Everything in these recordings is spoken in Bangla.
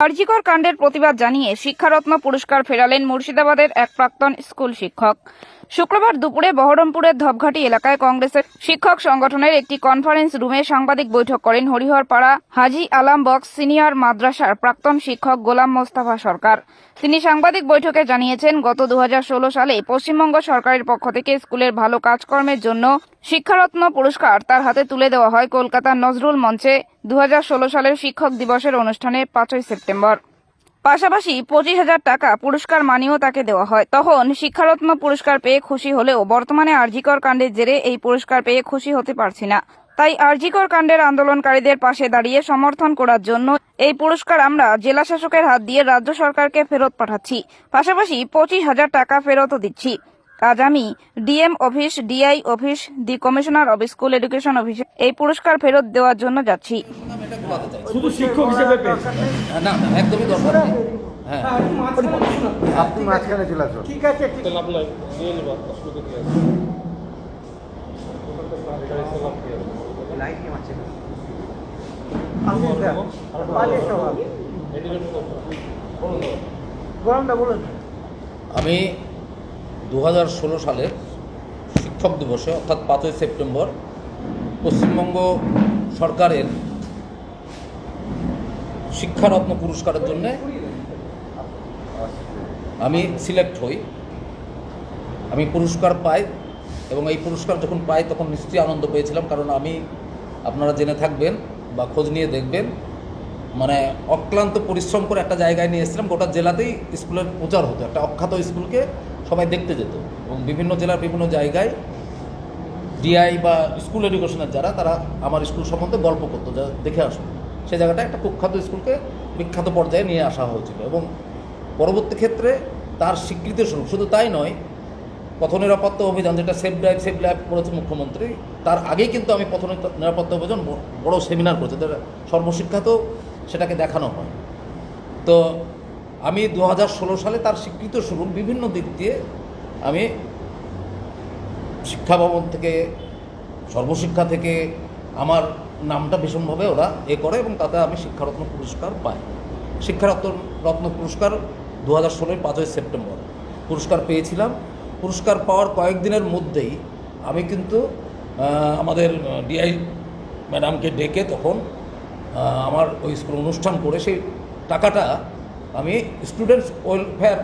কার্যিকর কাণ্ডের প্রতিবাদ জানিয়ে শিক্ষারত্ন পুরস্কার ফেরালেন মুর্শিদাবাদের এক প্রাক্তন স্কুল শিক্ষক। শুক্রবার দুপুরে বহরমপুরের ধপঘাটি এলাকায় কংগ্রেসের শিক্ষক সংগঠনের একটি কনফারেন্স রুমে সাংবাদিক বৈঠক করেন হরিহরপাড়া হাজি আলাম বক্স সিনিয়র মাদ্রাসার প্রাক্তন শিক্ষক গোলাম মোস্তাফা সরকার। তিনি সাংবাদিক বৈঠকে জানিয়েছেন, গত দুহাজার ষোলো সালে পশ্চিমবঙ্গ সরকারের পক্ষ থেকে স্কুলের ভালো কাজকর্মের জন্য শিক্ষারত্ন পুরস্কার তার হাতে তুলে দেওয়া হয় কলকাতার নজরুল মঞ্চে। দু হাজার ষোলো সালের শিক্ষক দিবসের অনুষ্ঠানে পাঁচই সেপ্টেম্বর। পাশাপাশি পঁচিশ হাজার টাকা পুরস্কার মানিও তাকে দেওয়া হয়। তখন শিক্ষারত্ন পুরস্কার পেয়ে খুশি হলেও বর্তমানে আরজিকর কাণ্ডের জেরে এই পুরস্কার পেয়ে খুশি হতে পারছি না। তাই আরজিকর কাণ্ডের আন্দোলনকারীদের পাশে দাঁড়িয়ে সমর্থন করার জন্য এই পুরস্কার আমরা জেলা শাসকের হাত দিয়ে রাজ্য সরকারকে ফেরত পাঠাচ্ছি। পাশাপাশি পঁচিশ হাজার টাকা ফেরতও দিচ্ছি। আজ আমি DM office, DI office, the commissioner of school education অফিসে এই পুরস্কার ফেরত দেওয়ার জন্য যাচ্ছি। ঘোরাতে চাই শুধু শিক্ষক হিসেবে পেয়েছেন না না একদমই দরকার নেই। হ্যাঁ। আপনি মাঝখানে চলে আসুন। ঠিক আছে ঠিক লাভ নাই নিয়ে নেবা অসুবিধা কি আছে? আপনি স্যার বাজে বলুন। আমি দু সালে শিক্ষক দিবসে অর্থাৎ পাঁচই সেপ্টেম্বর পশ্চিমবঙ্গ সরকারের শিক্ষারত্ন পুরস্কারের জন্য আমি সিলেক্ট হই। আমি পুরস্কার পাই এবং এই পুরস্কার যখন পাই তখন নিশ্চয়ই আনন্দ পেয়েছিলাম, কারণ আমি, আপনারা জেনে থাকবেন বা খোঁজ নিয়ে দেখবেন মানে অক্লান্ত পরিশ্রম করে একটা জায়গায় নিয়ে এসেছিলাম, গোটা জেলাতেই স্কুলের প্রচার হতো। একটা অখ্যাত স্কুলকে সবাই দেখতে যেত এবং বিভিন্ন জেলার বিভিন্ন জায়গায় ডিআই বা স্কুল এডুকেশনের যারা, তারা আমার স্কুল সম্বন্ধে গল্প করতো, যা দেখে আসুন সেই জায়গাটা একটা কুখ্যাত স্কুলকে বিখ্যাত পর্যায়ে নিয়ে আসা হয়েছিল এবং পরবর্তী ক্ষেত্রে তার স্বীকৃতি স্বরূপ, শুধু তাই নয়, পথ নিরাপত্তা অভিযান যেটা সেফ ড্রাইভ সেফ লাইফ করেছে মুখ্যমন্ত্রী, তার আগেই কিন্তু আমি পথ নিরাপত্তা অভিযান বড় সেমিনার করেছি, যেটা সর্বশিক্ষাতেও সেটাকে দেখানো হয়। তো আমি দু হাজার ষোলো সালে তার স্বীকৃত স্বরূপ বিভিন্ন দিক দিয়ে আমি শিক্ষা ভবন থেকে, সর্বশিক্ষা থেকে আমার নামটা ভীষণভাবে ওরা এ করে এবং তাতে আমি শিক্ষারত্ন পুরস্কার পাই। শিক্ষারত্ন, রত্ন পুরস্কার দু হাজার ষোলোর পাঁচই সেপ্টেম্বর। পুরস্কার পেয়েছিলাম। পুরস্কার পাওয়ার কয়েকদিনের মধ্যেই আমি কিন্তু আমাদের ডিআই ম্যাডামকে ডেকে তখন আমার ওই স্কুল অনুষ্ঠান করে সেই টাকাটা আমি স্টুডেন্টস ওয়েলফেয়ার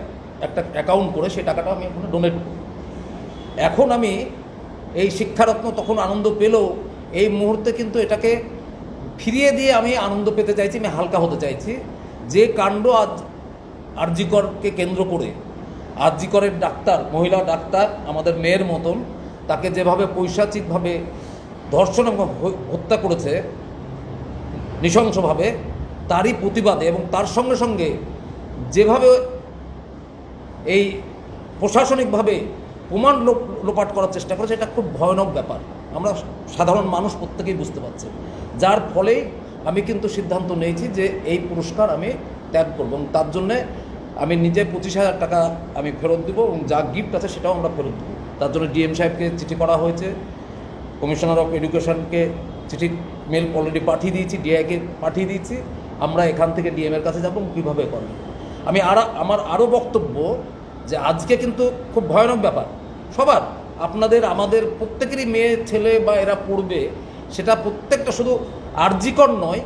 একটা অ্যাকাউন্ট করে সেই টাকাটা আমি ওখানে ডোনেট করি। এখন আমি এই শিক্ষারত্ন তখন আনন্দ পেলেও এই মুহূর্তে কিন্তু এটাকে ফিরিয়ে দিয়ে আমি আনন্দ পেতে চাইছি, আমি হালকা হতে চাইছি। যে কাণ্ড আজ আরজিকরকে কেন্দ্র করে, আরজিকরের ডাক্তার, মহিলা ডাক্তার আমাদের মেয়ের মতন, তাকে যেভাবে পৈশাচিকভাবে ধর্ষণ এবং হত্যা করেছে, নৃশংসভাবে, তারই প্রতিবাদে এবং তার সঙ্গে সঙ্গে যেভাবে এই প্রশাসনিকভাবে প্রমাণ লোপ- লোপাট করার চেষ্টা করেছে, এটা খুব ভয়ানক ব্যাপার। আমরা সাধারণ মানুষ প্রত্যেকেই বুঝতে পারছি। যার ফলে আমি কিন্তু সিদ্ধান্ত নিয়েছি যে এই পুরস্কার আমি ত্যাগ করব এবং তার জন্যে আমি নিজে পঁচিশ হাজার টাকা আমি ফেরত দেবো এবং যা গিফট আছে সেটাও আমরা ফেরত দেবো। তার জন্য ডিএম সাহেবকে চিঠি করা হয়েছে, কমিশনার অফ এডুকেশনকে চিঠি মেল অলরেডি পাঠিয়ে দিয়েছি, ডিআইকে পাঠিয়ে দিয়েছি, আমরা এখান থেকে ডিএমের কাছে যাব কীভাবে করব। আমি আর, আমার আরও বক্তব্য যে আজকে কিন্তু খুব ভয়ানক ব্যাপার। সবার আপনাদের, আমাদের প্রত্যেকেরই মেয়ে, ছেলে বা এরা পড়বে, সেটা প্রত্যেকটা শুধু আর্জিকর নয়।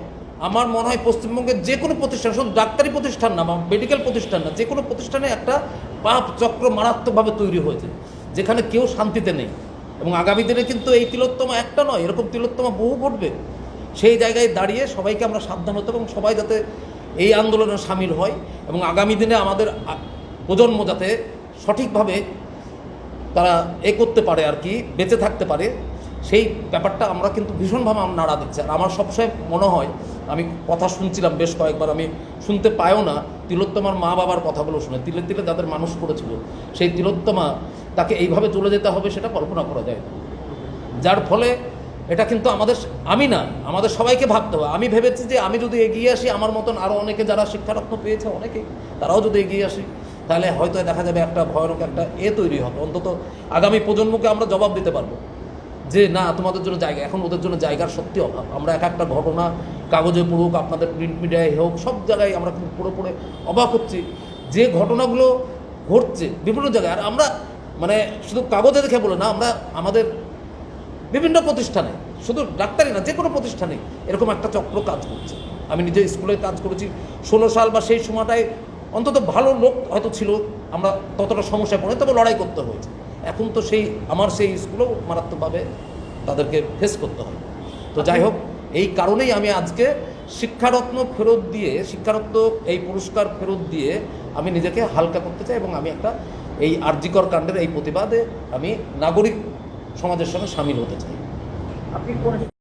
আমার মনে হয় পশ্চিমবঙ্গের যে কোনো প্রতিষ্ঠান, শুধু ডাক্তারি প্রতিষ্ঠান না মেডিকেল প্রতিষ্ঠান না, যে কোনো প্রতিষ্ঠানে একটা পাপ চক্র মারাত্মকভাবে তৈরি হয়েছে, যেখানে কেউ শান্তিতে নেই। এবং আগামী দিনে কিন্তু এই তিলোত্তমা একটা নয়, এরকম তিলোত্তমা বহু ঘটবে। সেই জায়গায় দাঁড়িয়ে সবাইকে আমরা সাবধান হতে এবং সবাই যাতে এই আন্দোলনে সামিল হয়। এবং আগামী দিনে আমাদের প্রজন্ম যাতে সঠিকভাবে তারা এ করতে পারে আর কি, বেঁচে থাকতে পারে, সেই ব্যাপারটা আমরা কিন্তু ভীষণভাবে নাড়া দিচ্ছি। আর আমার সবসময় মনে হয়, আমি কথা শুনছিলাম বেশ কয়েকবার, আমি শুনতে পাইও না, তিলোত্তমার মা বাবার কথাগুলো শুনে, তিলে তিলে যাদের মানুষ করেছিল সেই তিলোত্তমা তাকে এইভাবে চলে যেতে হবে সেটা কল্পনা করা যায় যার ফলে এটা কিন্তু আমাদের আমি না, আমাদের সবাইকে ভাবতে হবে। আমি ভেবেছি যে আমি যদি এগিয়ে আসি, আমার মতন আরও অনেকে যারা শিক্ষারত্ন পেয়েছে, অনেকে তারাও যদি এগিয়ে আসি। তাহলে হয়তো দেখা যাবে একটা ভয়ানক একটা এ তৈরি হবে। অন্তত আগামী প্রজন্মকে আমরা জবাব দিতে পারব যে, না, তোমাদের জন্য জায়গা, এখন ওদের জন্য জায়গার সত্যি অভাব। আমরা এক একটা ঘটনা, কাগজে পড়ুক, আপনাদের প্রিন্ট মিডিয়ায় হোক, সব জায়গায় আমরা পড়ে পড়ে অবাক হচ্ছি। যে ঘটনাগুলো ঘটছে বিভিন্ন জায়গায়, আর আমরা মানে শুধু কাগজে দেখে বলে না, আমরা আমাদের বিভিন্ন প্রতিষ্ঠানে, শুধু ডাক্তারি না যে কোনো প্রতিষ্ঠানে এরকম একটা চক্র কাজ করছে। আমি নিজে স্কুলে কাজ করেছি, ষোলো সাল বা সেই সময়টায় অন্তত ভালো লোক হয়তো ছিল আমরা ততটা সমস্যায় পড়ে তবে লড়াই করতে হয়েছে। এখন তো সেই আমার সেই স্কুলেও মারাত্মকভাবে তাদেরকে ফেস করতে হয়। তো যাই হোক এই কারণেই আমি আজকে শিক্ষারত্ন ফেরত দিয়ে শিক্ষারত্ন এই পুরস্কার ফেরত দিয়ে আমি নিজেকে হালকা করতে চাই এবং আমি একটা এই আর্যিকর কাণ্ডের এই প্রতিবাদে আমি নাগরিক সমাজের সঙ্গে সামিল হতে চাই। আপনি কোন